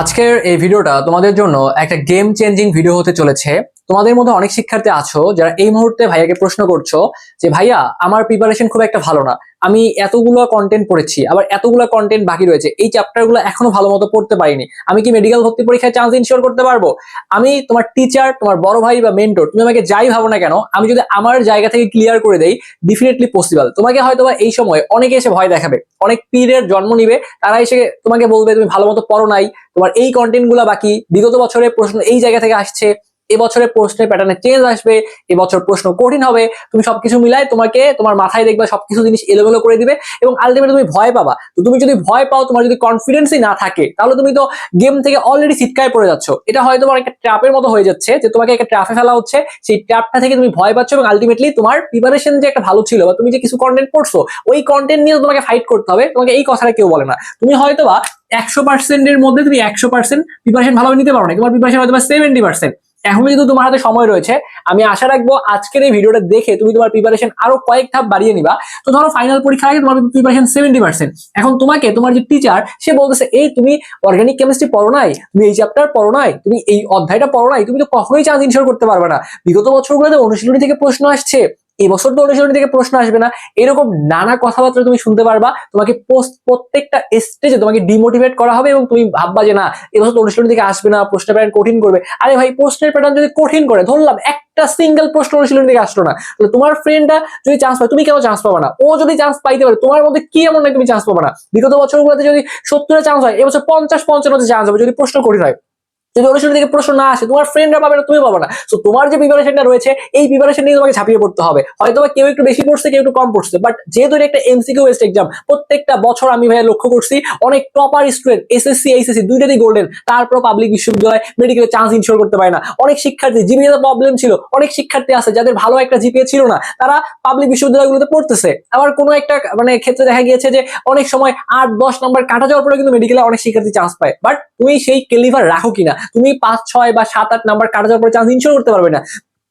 আজকের এই ভিডিওটা তোমাদের জন্য একটা গেম চেঞ্জিং ভিডিও হতে চলেছে। তোমাদের মধ্যে অনেক শিক্ষার্থী আছো যারা এই মুহূর্তে ভাইয়াকে প্রশ্ন করছ যে, ভাইয়া, আমার প্রিপারেশন খুব একটা ভালো না। আমি এতগুলো কন্টেন্ট পড়েছি, আবার এতগুলো কন্টেন্ট বাকি রয়েছে। এই চ্যাপ্টারগুলো এখনও ভালো মতো পড়তে পারিনি। আমি কি মেডিকেল ভর্তি পরীক্ষায় চান্স ইনশিওর করতে পারব? আমি তোমার টিচার তোমার বড় ভাই বা মেন্টর তুমি আমাকে যাই ভাবো না কেন, আমি যদি আমার জায়গা থেকে ক্লিয়ার করে দেই ডেফিনেটলি পসিবল তোমাকে হয়তো এই সময় অনেকে এসে ভয় দেখাবে। অনেক পীরের জন্ম নিবে, তারা এসে তোমাকে বলবে, তুমি ভালো মতো পড়ো নাই। তোমার এই কন্টেন্টগুলা বাকি। বিগত বছরের প্রশ্ন এই জায়গা থেকে আসছে। এবছরের প্রশ্নের প্যাটার্নে চেঞ্জ আসবে, এবছর প্রশ্ন কঠিন হবে, তুমি সবকিছু মিলাই তোমাকে, তোমার মাথায় দেখবে সবকিছু জিনিস এলোমেলো করে দিবে এবং আলটিমেট তুমি ভয় পাবা। তো তুমি যদি ভয় পাও, তোমার যদি কনফিডেন্সই না থাকে, তাহলে তুমি তো গেম থেকে অলরেডি সিটকায় পড়ে যাচ্ছ। এটা হয়তো তোমার একটা ট্র্যাপের মতো হয়ে যাচ্ছে যে তোমাকে একটা ট্র্যাপে ফেলা হচ্ছে। সেই ট্র্যাপটা থেকে তুমি ভয় পাচ্ছ এবং আলটিমেটলি তোমার প্রিপারেশন যে একটা ভালো ছিল বা তুমি যে কিছু কন্টেন্ট পড়ছো ওই কন্টেন্ট নিয়ে তোমাকে ফাইট করতে হবে। তোমাকে এই কথাটা কেউ বলে না। তুমি হয়তো বা একশো পার্সেন্টের মধ্যে তুমি একশো পার্সেন্ট প্রিপারেশন ভালোভাবে নিতে পারো না। তোমার প্রিপারেশন হয়তো বা সেভেন্টি পার্সেন্ট এখন যেহেতু তোমার হাতে সময় রয়েছে। আমি আশা রাখব আজকের এই ভিডিওটা দেখে তুমি তোমার প্রিপারেশন আরও কয়েক ধাপ বাড়িয়ে নিবা। তো ধরো ফাইনাল পরীক্ষা আগে তোমার প্রিপারেশন সেভেন্টি পার্সেন্ট এখন তোমাকে তোমার যে টিচার সে বলতেছে, এই তুমি অর্গানিক কেমিস্ট্রি পড়ো নাই, তুমি এই চ্যাপ্টার পড়ো নাই, তুমি এই অধ্যায়টা পড়ো নাই, তুমি তো কখনোই চান্স ইনশোর করতে পারবে না। বিগত বছরগুলোতে অনুশীলনী থেকে প্রশ্ন আসছে। এবছর তো অনুশীলনী থেকে প্রশ্ন আসবে না। এরকম নানা কথাবার্তা তুমি শুনতে পারবা। তোমাকে প্রত্যেকটা স্টেজে তোমাকে ডিমোটিভেট করা হবে এবং তুমি ভাববা যে, না এবছর তো অনুশীলনী থেকে আসবে না, প্রশ্নের প্যাটার্ন কঠিন করবে। আরে ভাই, প্রশ্নের প্যাটার্ন যদি কঠিন করে, ধরলাম একটা সিঙ্গেল প্রশ্ন অনুশীলনী থেকে আসলো না, তাহলে তোমার ফ্রেন্ডটা যদি চান্স পায়, তুমি কেন চান্স পাবা না? ও যদি চান্স পাইতে পারে, তোমার মধ্যে কি এমন না তুমি চান্স পাবা না? বিগত বছরগুলোতে যদি সত্তরে চান্স হয়, এবছর পঞ্চাশ পঞ্চান্নতে চান্স হবে যদি প্রশ্ন কঠিন হয়। যদি অনুশীলনী থেকে প্রশ্ন না আসে, তোমার ফ্রেন্ডরা পাবে না, তুমি পাবে না। তো তোমার যে প্রিপারেশনটা রয়েছে, এই প্রিপারেশন নিয়ে তোমাকে ঝাঁপিয়ে পড়তে হবে। হয়তো বা কেউ একটু বেশি পড়ছে, কেউ একটু কম পড়ছে বাট যেহেতু একটা এমসিকিউ বেসড এক্সাম প্রত্যেকটা বছর আমি ভাইয়া লক্ষ্য করছি, অনেক টপার স্টুডেন্ট এসএসসি এইচএসসি দুইটাতেই গোল্ডেন তারপর পাবলিক বিশ্ববিদ্যালয় মেডিকেলে চান্স ইনশোর করতে পারে না। অনেক শিক্ষার্থী জিপিএ প্রবলেম ছিল, অনেক শিক্ষার্থী আছে যাদের ভালো একটা জিপিএ ছিল না, তারা পাবলিক বিশ্ববিদ্যালয়গুলোতে পড়তেছে। আবার কোনো একটা মানে ক্ষেত্রে দেখা গিয়েছে যে, অনেক সময় আট, দশ নম্বর কাটা যাওয়ার পরে কিন্তু মেডিকেলে অনেক শিক্ষার্থী চান্স পায়। বাট তুমি সেই কেলিভার রাখো কিনা? তুমি পাঁচ, ছয় বা সাত, আট নাম্বার কাটা যাওয়ার পরে চান্স ইনশোর করতে পারবে না।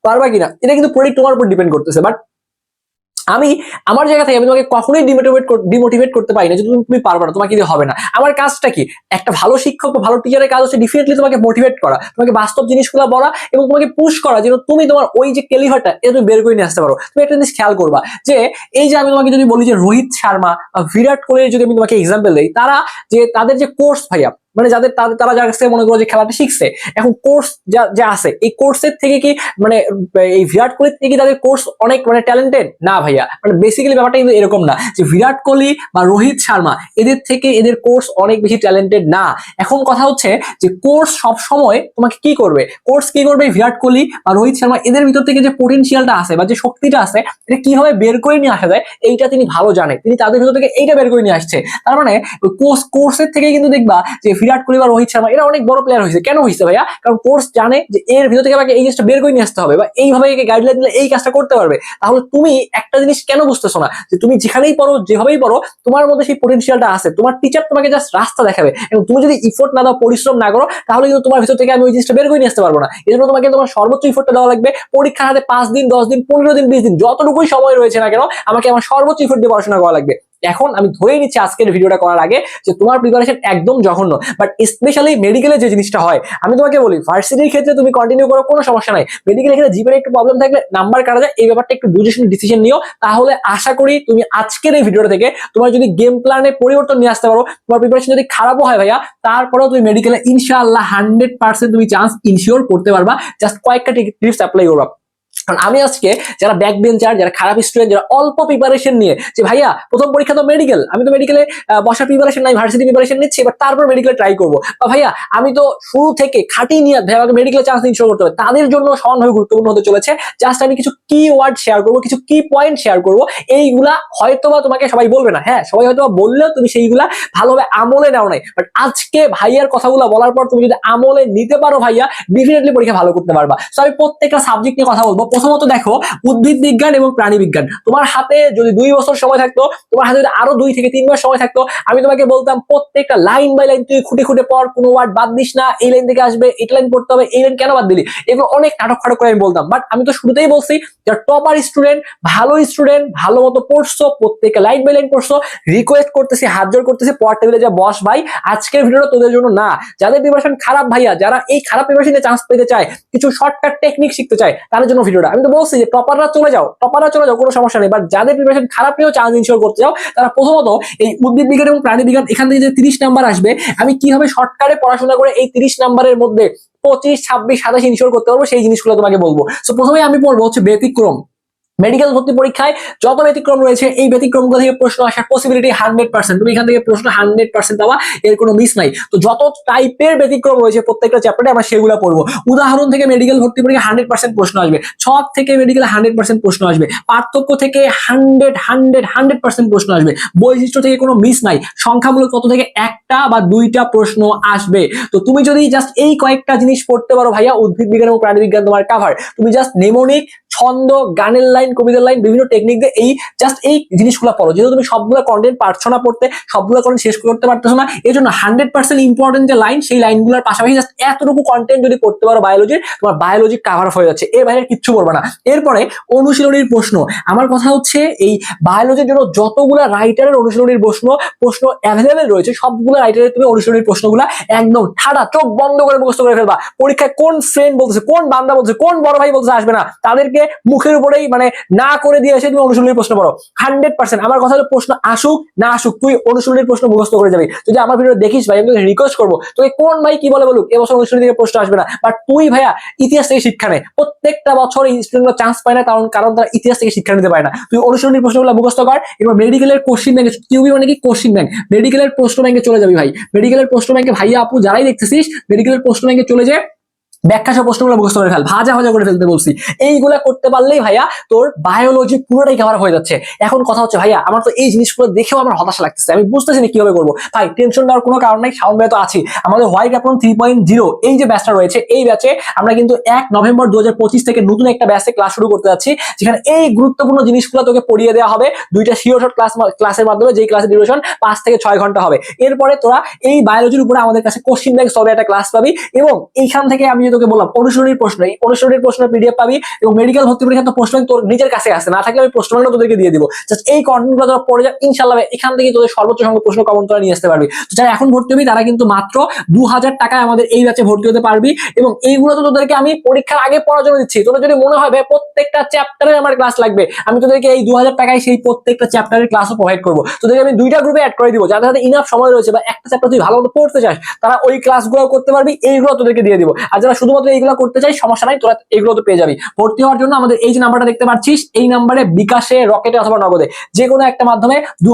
পারবা কিনা? এটা কিন্তু প্রোডাক্ট তোমার উপর ডিপেন্ড করতেছে। বাট আমি, আমার জায়গা থেকে আমি তোমাকে কখনোই ডিমোটিভেট ডিমোটিভেট করতে পারি না। যে তুমি পারবে না তোমাকে হবে না। আমার কাজটা কি? একটা ভালো শিক্ষক বা ভালো টিচারের কাজ হচ্ছে ডিফিনেটলি তোমাকে মোটিভেট করা। তোমাকে বাস্তব জিনিসগুলো বলা এবং তোমাকে পুশ করা যেন তুমি তোমার ওই যে কেলিভারটা এটা তুমি বের করে নিয়ে আসতে পারো। তুমি একটা জিনিস খেয়াল করবা যে, এই যে আমি তোমাকে যদি বলি যে রোহিত শর্মা বা বিরাট কোহলির যদি আমি তোমাকে এক্সাম্পল দিই, তারা যে, তাদের যে কোর্স ভাইয়া মানে যাদের তারা যার কাছ মনে করো যে খেলাটা শিখছে। এখন কোর্স যা যা আছে, এই কোর্সের থেকে কি মানে এই বিরাট কোহলির থেকে কি তাদের কোর্স অনেক মানে ট্যালেন্টেড না ভাইয়া। মানে বেসিক্যালি ব্যাপারটা কিন্তু এরকম না যে বিরাট কোহলি বা রোহিত শর্মা, এদের থেকে এদের কোর্স অনেক বেশি ট্যালেন্টেড না। এখন কথা হচ্ছে যে কোর্স সব সময় তোমাকে কি করবে? কোর্স কি করবে বিরাট কোহলি বা রোহিত শর্মা? এদের ভিতর থেকে যে পোটেনশিয়ালটা আছে বা যে শক্তিটা আছে, এটা কীভাবে বের করে নিয়ে আসা যায়, এইটা তিনি ভালো জানে। তিনি তাদের ভিতর থেকে এইটা বের করে নিয়ে আসছে। তার মানে কোর্স কোর্সের থেকে কিন্তু দেখবা যে বিরাট কোহলি বা রোহিত শর্মা, এরা অনেক বড় প্লেয়ার হয়েছে। কেন হয়েছে ভাইয়া? কারণ কোর্স জানে যে এর ভিতর থেকে আমাকে এই জিনিসটা বের করে নিয়ে আসতে হবে বা এইভাবে একে গাইডলাইন দিলে এই কাজটা করতে পারবে। তাহলে তুমি একটা জিনিস কেন বুঝতেছো না? যে তুমি যেখানেই পড়ো, যেভাবেই পড়ো, তোমার মধ্যে সেই পোটেনশিয়ালটা আছে। তোমার টিচার তোমাকে জাস্ট রাস্তা দেখাবে। এবং তুমি যদি ইফোর্ট না দাও, পরিশ্রম না করো, তাহলে কিন্তু তোমার ভিতর থেকে আমি ওই জিনিসটা বের করে নিয়ে আসতে পারব না। এই জন্য তোমাকে তোমার সর্বোচ্চ ইফোর্টটা দেওয়া লাগবে। পরীক্ষার হাতে পাঁচ দিন, দশ দিন, পনেরো দিন, বিশ দিন, যতটুকুই সময় রয়েছে না কেন, আমাকে আমার সর্বোচ্চ ইফোর্ট দিয়ে পড়াশোনা করা লাগবে। এখন আমি ধরেই নিচ্ছি আজকের ভিডিওটা করার আগে যে তোমার প্রিপারেশন একদম জঘন্য। বাট স্পেশালি মেডিকেলে যে জিনিসটা হয়, আমি তোমাকে বলি ভার্সিটির ক্ষেত্রে তুমি কন্টিনিউ করো, কোনো সমস্যা নাই। মেডিকেলের ক্ষেত্রে জিপের একটু প্রবলেম থাকলে নাম্বার কাটা যায়, এই ব্যাপারটা একটু বুঝে শুনে ডিসিশন নিও। তাহলে আশা করি তুমি আজকের এই ভিডিওটা থেকে তোমার যদি গেম প্ল্যানে পরিবর্তন নিয়ে আসতে পারো, তোমার প্রিপারেশন যদি খারাপও হয় ভাইয়া, তারপরেও তুমি মেডিকেলে ইনশাআল্লাহ হান্ড্রেড পার্সেন্ট তুমি চান্স ইনশিওর করতে পারবা। জাস্ট কয়েকটা টিপস অ্যাপ্লাই করবা। কারণ আমি আজকে যারা ব্যাক বেঞ্চার যারা খারাপ স্টুডেন্ট যারা অল্প প্রিপারেশন নিয়ে, যে ভাইয়া, প্রথম পরীক্ষা তো মেডিকেল আমি তো মেডিকেলে বসার প্রিপারেশন নাই ভার্সিটি প্রিপারেশন নিচ্ছি, এবার তারপর মেডিকেলে ট্রাই করব। বা ভাইয়া, আমি তো শুরু থেকে খাটিয়ে নিয়ে ভাই আমাকে মেডিকেলে চান্স ইনশোর করতে হবে। তাদের জন্য সমানভাবে গুরুত্বপূর্ণ হতে চলেছে। জাস্ট আমি কিছু কি ওয়ার্ড শেয়ার করব, কিছু কি পয়েন্ট শেয়ার করব। এইগুলা হয়তোবা তোমাকে সবাই বলবে না হ্যাঁ সবাই হয়তো বললেও তুমি সেইগুলা ভালোভাবে আমলে নাও নাই। বাট আজকে ভাইয়ার কথাগুলো বলার পর তুমি যদি আমলে নিতে পারো ভাইয়া ডেফিনেটলি পরীক্ষা ভালো করতে পারবা। তো আমি প্রত্যেকটা সাবজেক্ট নিয়ে কথা বলব প্রথমত দেখো, উদ্ভিদ বিজ্ঞান এবং প্রাণী বিজ্ঞান। তোমার হাতে যদি দুই বছর সময় থাকতো, তোমার হাতে যদি আরও দুই থেকে তিন মাস সময় থাকতো, আমি তোমাকে বলতাম, প্রত্যেকটা লাইন বাই লাইন তুই খুঁটে খুঁটে পর কোনো ওয়ার্ড বাদ দিস না, এই লাইন থেকে আসবে এই লাইন পড়তে হবে, এই লাইন কেন বাদ দিলি? এগুলো অনেক নাটক ফাটক করে আমি বলতাম। বাট আমি তো শুরুতেই বলছি যারা টপার স্টুডেন্ট ভালো স্টুডেন্ট ভালো মতো পড়ছো, প্রত্যেকটা লাইন বাই লাইন পড়ছো রিকোয়েস্ট করতেছি, হাত জোর করতেছি পর টেবিলে যা বস ভাই, আজকের ভিডিওটা তোদের জন্য না। যাদের প্রিপারেশন খারাপ ভাইয়া, যারা এই খারাপ প্রিপারেশনে চান্স পেতে চায়, কিছু শর্টকাট টেকনিক শিখতে চায়, তাদের জন্য ভিডিওটা আমি তো বলছি যে টপাররা চলে যাও টপাররা চলে যাও, কোনো সমস্যা নেই। বাট যাদের প্রিপারেশন খারাপ নিয়েও চান্স ইনশোর করতে যাও তারা প্রথমত এই উদ্ভিদ বিজ্ঞান এবং প্রাণী বিজ্ঞান, এখান থেকে যে তিরিশ নাম্বার আসবে, আমি কীভাবে শর্টকাটে পড়াশোনা করে এই তিরিশ নাম্বারের মধ্যে পঁচিশ, ছাব্বিশ, সাতাশ ইনশোর করতে পারব, সেই জিনিসগুলো তোমাকে বলব। তো প্রথমে আমি পড়ব হচ্ছে ব্যতিক্রম। মেডিকেল ভর্তি পরীক্ষায় যত ব্যতিক্রম রয়েছে, এই ব্যতিক্রমগুলো থেকে প্রশ্ন আসার পসিবিলিটি হান্ড্রেড পার্সেন্ট তুমি এখান থেকে প্রশ্ন হান্ড্রেড পার্সেন্ট পাবা এর কোনো মিস নাই। তো যত টাইপের ব্যতিক্রম রয়েছে প্রত্যেকটা চ্যাপ্টারে আমরা সেগুলো পড়ব। উদাহরণ থেকে মেডিকেল ভর্তি পরীক্ষা হান্ড্রেড পার্সেন্ট প্রশ্ন আসবে। ছক থেকে মেডিকেল হান্ড্রেড পার্সেন্ট প্রশ্ন আসবে। পার্থক্য থেকে হান্ড্রেড হান্ড্রেড হান্ড্রেড পার্সেন্ট প্রশ্ন আসবে। বৈশিষ্ট্য থেকে কোনো মিস নাই। সংখ্যামূলক তত থেকে একটা বা দুইটা প্রশ্ন আসবে। তো তুমি যদি জাস্ট এই কয়েকটা জিনিস পড়তে পারো ভাইয়া, উদ্ভিদ বিজ্ঞান এবং প্রাণী বিজ্ঞান তোমার কাভার তুমি জাস্ট নেমোনিক ছন্দ, গানের লাইন কবিতার লাইন বিভিন্ন টেকনিক দিয়ে এই জাস্ট এই জিনিসগুলো পড়ো। যেহেতু তুমি সবগুলো কন্টেন্ট পারছ না পড়তে, সবগুলো কন্টেন্ট শেষ করতে পারতেছো না এই জন্য হান্ড্রেড পার্সেন্ট ইম্পর্টেন্ট যে লাইন সেই লাইনগুলোর পাশাপাশি জাস্ট এতটুকু কন্টেন্ট যদি পড়তে পারো বায়োলজির তোমার বায়োলজি কাভার হয়ে যাচ্ছে। এর বাইরে কিচ্ছু করবে না। এরপরে অনুশীলনীর প্রশ্ন। আমার কথা হচ্ছে এই বায়োলজির জন্য যতগুলা রাইটারের অনুশীলনীর প্রশ্ন প্রশ্ন অ্যাভেলেবেল রয়েছে, সবগুলো রাইটারের তুমি অনুশীলনীর প্রশ্নগুলো একদম ঠাডা চোখ বন্ধ করে মুখস্থ করে ফেলবা। পরীক্ষায় কোন ফ্রেন্ড বলতেছে, কোন বান্দা বলছে কোন বড় ভাই বলছে আসবে না। তাদেরকে মুখের উপরেই মানে না করে দিয়ে এসে তুমি অনুশীলনীর প্রশ্ন পড়ো হান্ড্রেড পার্সেন্ট আমার কথা হলো প্রশ্ন আসুক, না আসুক, তুই অনুশীলনীর প্রশ্ন মুখস্থ করে যাবি। যদি আমার ভিডিও দেখিস ভাই, আমি তোকে রিকোয়েস্ট করব, তোকে কোন ভাই কি বলে বলুক, এবছর অনুশীলনী থেকে প্রশ্ন আসবে না। বাট তুই ভাইয়া ইতিহাস থেকে শিক্ষা নে। প্রত্যেকটা বছর এই স্টুডেন্টগুলো চান্স পায় না, কারণ কারণ তারা ইতিহাস থেকে শিক্ষা নিতে পারে না। তুই অনুশীলনীর প্রশ্নগুলো মুখস্থ কর এবার মেডিকেলের কোশ্চিন ব্যাংকে কিউবি মানে কি? কোশ্চিন ব্যাংক মেডিকেলের প্রশ্ন ব্যাংকে চলে যাবি ভাই। মেডিকেলের প্রশ্ন ব্যাংকে ভাইয়া আপু যারাই দেখতেছিস মেডিকেলের প্রশ্ন ব্যাংকে চলে যায় ব্যাখ্যা সব প্রশ্নগুলো মুখস্থ করে ফেল। ভাজা ভাজা করে ফেলতে বলছি। এইগুলা করতে পারলেই ভাইয়া তোর বায়োলজি পুরোটাই কভার হয়ে যাচ্ছে। এখন কথা হচ্ছে ভাইয়া, আমার তো এই জিনিসগুলো দেখেও আমার হতাশা লাগতেছে। আমি বুঝতেছি না কীভাবে করব। ভাই টেনশন নেওয়ার কোনো কারণ নাই, সাউন্ড তো আছি। আমাদের white apron three point zero এই যে ব্যাচটা রয়েছে, এই ব্যাচে আমরা কিন্তু এক নভেম্বর দু হাজার পঁচিশ থেকে নতুন একটা ব্যাচে ক্লাস শুরু করতে যাচ্ছি, যেখানে এই গুরুত্বপূর্ণ জিনিসগুলো তোকে পড়িয়ে দেওয়া হবে। দুইটা শিওর শর্ট ক্লাস ক্লাসের মাধ্যমে, যেই ক্লাসের ডিউরেশন পাঁচ থেকে ছয় ঘণ্টা হবে। এরপরে তোরা এই বায়োলজির উপরে আমাদের কাছে কোশ্চিন ব্যাংক সবে একটা ক্লাস পাবি এবং এইখান থেকে আমি তোকে বললাম, অনুশীলনীর প্রশ্ন, এই অনুশীলনীর প্রশ্ন পিডিএফ পাবি এবং মেডিকেল ভর্তি পরীক্ষা তো প্রশ্ন তোর নিজের কাছে আসে, না থাকলে আমি প্রশ্নগুলো তোদেরকে দিয়ে দিব। জাস্ট এই কন্টেন্টগুলো তোরা পড়ে যা, ইনশাল্লাহ এখান থেকে তোদের সর্বোচ্চ সংখ্যক প্রশ্ন কমন তোরা নিয়ে আসতে পারবি। তো যারা এখন ভর্তি হবি, তারা কিন্তু মাত্র দু হাজার টাকায় আমাদের এই ব্যাচে ভর্তি হতে পারবি এবং এইগুলো তো তোদেরকে আমি পরীক্ষার আগে পড়ার জন্য দিচ্ছি। তোদের যদি মনে হয়, ভাই, প্রত্যেকটা চ্যাপ্টারে আমার ক্লাস লাগবে, আমি তোদেরকে এই দু হাজার টাকায় সেই প্রত্যেকটা চ্যাপ্টারের ক্লাসও প্রোভাইড করব। তোদেরকে আমি দুইটা গ্রুপে অ্যাড করে দিব যাদের হাতে ইনাফ সময় রয়েছে বা একটা চ্যাপ্টার তুই ভালো মতো পড়তে চাস, তারা ওই ক্লাসগুলো করতে পারবি, এইগুলো তোদেরকে দিয়ে দিব। আর যারা শুধুমাত্র এইগুলো করতে চাই, সমস্যা নাই, তোরা এগুলো তো পেয়ে যাবি। ভর্তি হওয়ার জন্য আমাদের এই যে নাম্বারটা দেখতে পাচ্ছিস, এই নাম্বারে বিকাশে রকেটে অথবা নগদে যে কোনো একটা মাধ্যমে দু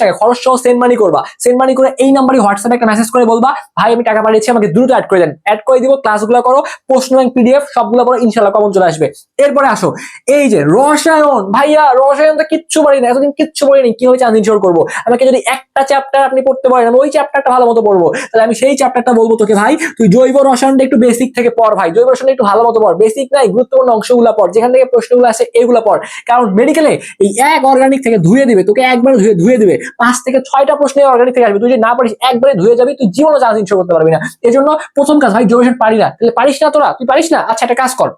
টাকা খরচ সহ সেন্ড মানি করবা। সেন্ড মানি করে এই নাম্বারে হোয়াটসঅ্যাপে একটা মেসেজ করে বলবা, ভাই, আমি টাকা পাঠিয়েছি, আমাকে দ্রুত অ্যাড করে দেন। অ্যাড করে দিব ক্লাসগুলো করো প্রশ্ন ব্যাংক পিডিএফ সবগুলো করো ইনশাল্লাহ কমন চলে আসবে। এরপরে আসো, এই যে রসায়ন, ভাইয়া, রসায়ন তো কিচ্ছু পারি না, এতদিন কিচ্ছু পড়িনি কি হয়েছে আমি ইনশোর করব? আমাকে যদি একটা চ্যাপ্টার আপনি পড়তে পারেন ওই চ্যাপ্টারটা ভালো মতো পড়ব। তাহলে আমি সেই চ্যাপ্টারটা বলব তোকে, ভাই, তুই জৈব রসায়নটা একটু বেসিক থেকে পড় ভাই, জৈব রসায়ন একটু ভালো মতো পড়। বেসিক নাই গুরুত্বপূর্ণ অংশগুলো পড়। যেখান থেকে প্রশ্নগুলো আসে এগুলো পড়। কারণ মেডিকেলে এই এক অর্গানিক থেকে ধুয়ে দিবে, তোকে একবার ধুয়ে ধুয়ে দিবে। পাঁচ থেকে ছয়টা প্রশ্ন অর্গানিক থেকে আসবে। তুই যদি না পারিস, একবারে ধুয়ে যাবি, তুই জীবনে চান্স ইনশোর করতে পারবি না। এই জন্য প্রথম কাজ ভাই, জৈব রসায়ন পারি না। তাহলে পারিস না তোরা? তুই পারিস না? আচ্ছা একটা কাজ কর।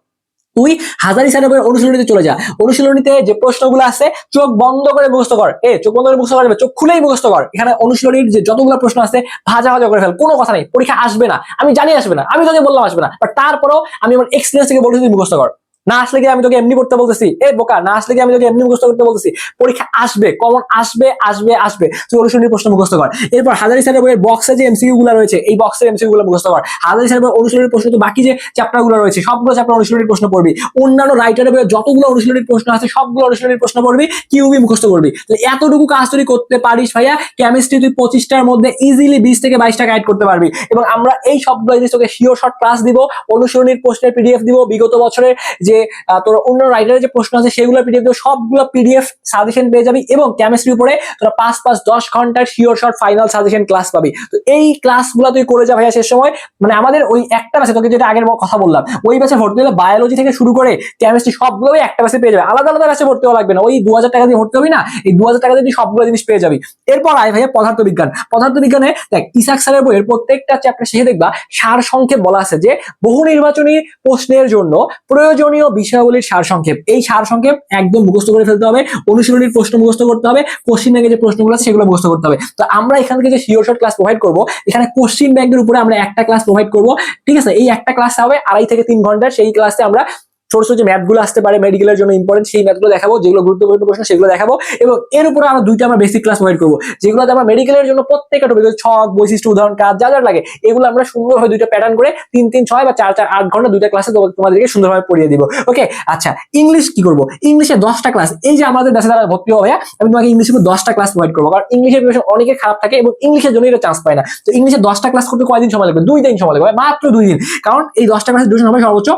তুই হাজারি সাহেবের অনুশীলনীতে চলে যা। অনুশীলনীতে যে প্রশ্নগুলো আছে, চোখ বন্ধ করে মুখস্থ কর। এ, চোখ বন্ধ করে মুখস্থ করবে চোখ খুলেই মুখস্থ কর। এখানে অনুশীলনীর যে যতগুলো প্রশ্ন আছে, ভাজা ভাজা করে ফেল, কোনো কথা নেই। পরীক্ষা আসবে না। আমি জানি আসবে না, আমি তোকে বললাম আসবে না। বাট তারপরেও আমি আমার এক্সপিরিয়েন্স থেকে বলছি মুখস্থ কর। না আসলে কি আমি তোকে এমনি করতে বলতেছি? এ বোকা, না আসলে কি আমি তোকে এমনি মুখস্থ করতে বলতেছি? পরীক্ষা আসবে কমন আসবে আসবে আসবে। তুই অনুশীলনী প্রশ্ন মুখস্থ কর। এরপর হাজারি স্যারের বইয়ের বক্সে যে এমসিকিউ গুলো রয়েছে, এই বক্সের এমসিকিউ গুলো মুখস্থ কর। হাজারি স্যারের বইয়ের অনুশীলনী প্রশ্ন তো বাকি যে চ্যাপ্টারগুলো রয়েছে, সবগুলো চ্যাপ্টার অনুশীলনী প্রশ্ন পড়বি। অন্যান্য রাইটারের বইয়ের যতগুলো অনুশীলনী প্রশ্ন আছে, সবগুলো অনুশীলনী প্রশ্ন পড়বি কিউবি মুখস্থ করবি। তো এতটুকু কাজ তুই করতে পারিস ভাইয়া কেমিস্ট্রি তুই পঁচিশটার মধ্যে ইজিলি বিশ থেকে বাইশটা গাইড করতে পারবি। এবং আমরা এই সবগুলো জিনিস তোকে শিওর শর্ট ক্লাস দিব, অনুশীলনীর প্রশ্নের পিডিএফ দিব, বিগত বছরের যে যে তোর অন্য রাইটারের যে প্রশ্ন আছে সেগুলো পিডিএফ সবগুলো পিডিএফ সাজেশন পেয়ে যাবি এবং কেমিস্ট্রির উপরে তোরা পাঁচ পাঁচ দশ ঘণ্টার sure short final suggestion class পাবি। তো এই ক্লাসগুলো তুই করে যা ভাইয়া শেষ সময়। মানে আমাদের ওই একটা ব্যাচে তোকে যেটা আগের কথা বললাম, ওই ব্যাচে ভর্তি হলে বায়োলজি থেকে শুরু করে কেমিস্ট্রি সবগুলোই একটা ব্যাচে পেয়ে যাবে। আলাদা আলাদা ব্যাচে ভর্তি হওয়া লাগবে না। ওই দু হাজার টাকা দিয়ে ভর্তি হবি না, এই দু হাজার টাকা দিয়ে সবগুলো জিনিস পেয়ে যাবি। এরপর আয় ভাইয়া পদার্থ বিজ্ঞান। পদার্থ বিজ্ঞানে দেখ, ইসাক স্যারের বইয়ের প্রত্যেকটা চ্যাপ্টার শেষে দেখবা, সার সংক্ষেপ বলা আছে যে, বহু নির্বাচনী প্রশ্নের জন্য প্রয়োজনীয় বিষয়াবলীর সারসংক্ষেপ। এই সারসংক্ষেপ একদম মুখস্থ করে ফেলতে হবে, অনুশীলনীর প্রশ্ন মুখস্থ করতে হবে কোশ্চিন ব্যাংকের যে প্রশ্নগুলো আছে সেগুলো মুখস্থ করতে হবে। তো আমরা এখান থেকে যে শিওর শর্ট ক্লাস প্রোভাইড করব, এখানে কোশ্চিন ব্যাংকের উপরে আমরা একটা ক্লাস প্রোভাইড করব। ঠিক আছে? এই একটা ক্লাস হবে আড়াই থেকে তিন ঘণ্টার, সেই ক্লাসে আমরা ছোট ছোট যে ম্যাথগুলো আসতে পারে মেডিকেলের জন্য ইম্পর্টেন্ট সেই ম্যাথগুলো দেখাবো, যেগুলো গুরুত্বপূর্ণ প্রশ্ন, সেগুলো দেখাবো এবং এর উপরে আমরা দুইটা আমরা বেসিক ক্লাস প্রোভাইড করব। যেগুলোতে আমরা মেডিকেলের জন্য প্রত্যেকটা টপিক ছক, বৈশিষ্ট্য, উদাহরণ, কাজ, যা যা লাগে, এগুলো আমরা সুন্দরভাবে দুইটা প্যাটার্ন করে তিন তিন, ছয় বা চার চার, আট ঘণ্টা দুইটা ক্লাসে তোমাদেরকে সুন্দরভাবে পড়িয়ে দিব। ওকে আচ্ছা ইংলিশ কি করব? ইংলিশে দশটা ক্লাস এই যে আমাদের দেশে দ্বারা ভর্তি হবে, আমি তোমাকে ইংলিশে দশটা ক্লাস প্রোভাইড করব, কারণ ইংলিশের প্রিপারেশন অনেকে খারাপ থাকে এবং ইংলিশের জন্য এটা চান্স পায় না। তো ইংলিশে দশটা ক্লাস করতে কয়দিন সময় লাগবে? দুই দিন সময় লাগবে, মাত্র দুই দিন। কারণ এই দশটা ক্লাসের দুজন হবে সর্বোচ্চ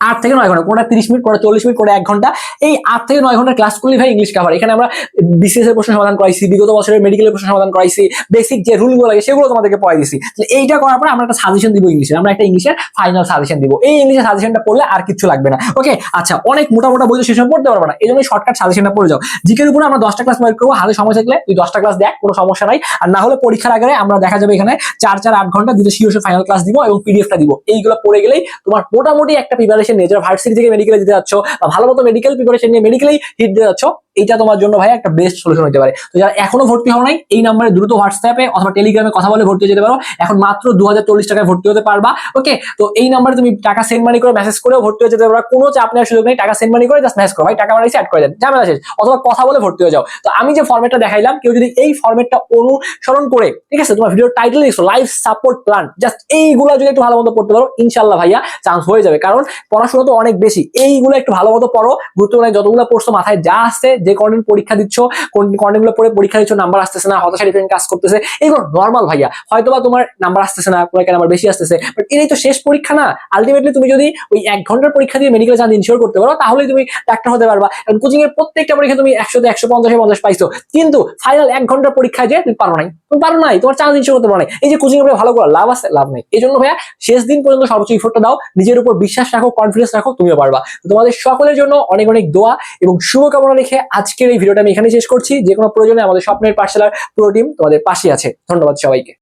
আট থেকে নয় ঘণ্টা, কোনটা তিরিশ মিনিট, কোনটা চল্লিশ মিনিট, কোনটা এক ঘণ্টা, এই আট থেকে নয় ঘণ্টা ক্লাস করলে ভাই ইংলিশ কাভার এখানে আমরা বিসিএস এর প্রশ্ন সমাধান করাইছি, বিগত বছরের মেডিকেলের প্রশ্ন সমাধান করাইছি বেসিক যে রুলগুলো লাগে সেগুলো তোমাদেরকে পড়াই দিছি। এইটা করার পর আমরা একটা সাজেশন দিব ইংলিশের আমরা একটা ইংলিশের ফাইনাল সাজেশন দিব। এই ইংলিশের সাজেশনটা পড়লে আর কিছু লাগবে না। ওকে আচ্ছা অনেক মোটা মোটা বই তো সেসব পড়তে পারব না। এই জন্য শর্টকাট সাজেশনটা পড়ে যাও। জিকের উপরে আমরা দশটা ক্লাস প্রোভাইড করব, হাতে সময় থাকলে তুই দশটা ক্লাস দেখ, কোনো সমস্যা নাই। আর না হলে পরীক্ষার আগে আমরা দেখা যাবে এখানে চার চার আট ঘণ্টা দুটো শিওর ফাইনাল ক্লাস দিব এবং পিডিএফটা দিব। এইগুলো পড়ে গেলেই তোমার মোটামুটি একটা প্রিপারেশন নিয়ে যারা ভার্সিটি থেকে মেডিকেলে যেতে যাচ্ছ বা ভালো মতো মেডিকেল প্রিপারেশন নিয়ে মেডিকেলেই হিট দিতে যাচ্ছ এইটা তোমার জন্য ভাই একটা বেস্ট সলিউশন হতে পারে। তো যারা এখনও ভর্তি হও নাই, এই নাম্বারে দ্রুত হোয়াটসঅ্যাপে অথবা টেলিগ্রামে কথা বলে ভর্তি যেতে পারো। এখন মাত্র দু হাজার চল্লিশ টাকায় ভর্তি হতে পারবা ওকে তো এই নাম্বারে তুমি টাকা সেন্ড মানি করে মেসেজ করেও ভর্তি হয়ে যেতে পারবা। কোনো চাপ নেওয়ার সুযোগ নেই, টাকা সেন্ড মানি করে জাস্ট মেসেজ করো। ভাই, টাকা বাড়াইছে অ্যাড করে দেন। ঝামেলা শেষ। অথবা কথা বলে ভর্তি হয়ে যাও। তো আমি যে ফর্মেটটা দেখাইলাম, কেউ যদি এই ফর্মেটটা অনুসরণ করে, ঠিক আছে? তোমার ভিডিও টাইটেল দেখছ লাইফ সাপোর্ট প্ল্যান জাস্ট এইগুলো যদি একটু ভালো মতো পড়তে পারো ইনশাল্লাহ ভাইয়া চান্স হয়ে যাবে। কারণ পড়াশোনা তো অনেক বেশি। এইগুলো একটু ভালো মতো পড়ো, গুরুত্বপূর্ণ যতগুলো পড়ছো মাথায় যা আসছে যে কন্টেন্ট পরীক্ষা দিচ্ছ, কোন কন্টেন্ট পড়ে পরীক্ষা দিচ্ছ নাম্বার আসতেছে না, হতাশা ডিফারেন্ট কাজ করতেছে, এগুলো নর্মাল ভাইয়া। হয়তোবা তোমার নাম্বার আসতেছে না, কোনো নাম্বার বেশি আসতেছে বাট এটাই তো শেষ পরীক্ষা না। আলটিমেটলি তুমি যদি ওই এক ঘণ্টার পরীক্ষা দিয়ে মেডিকেল চান্স ইনশিওর করতে পারো, তাহলেই তুমি ডাক্তার হতে পারবা। কারণ কোচিং এর প্রত্যেকটা পরীক্ষা তুমি একশোতে একশো পঞ্চাশে পঞ্চাশ পাইছো। কিন্তু ফাইনাল এক ঘণ্টার পরীক্ষায় যে তুমি পারো নাই। তুমি পারো নাই, তোমার চান্স ইনশিওর করতে পারো নাই। এই যে কোচিং এর ভালো করা লাভ আছে, লাভ নেই। এই জন্য ভাইয়া, শেষ দিন পর্যন্ত সর্বোচ্চ ইফোর্টটা দাও। নিজের উপর বিশ্বাস রাখো কনফিডেন্স রাখো, তুমিও পারবা। তোমাদের সকলের জন্য অনেক অনেক দোয়া এবং শুভকামনা রেখে আজকের এই ভিডিওটা আমি এখানে শেষ করছি। যে কোনো প্রয়োজনে আমাদের স্বপ্নের পাঠশালার পুরো টিম তোমাদের পাশে আছে। ধন্যবাদ সবাইকে।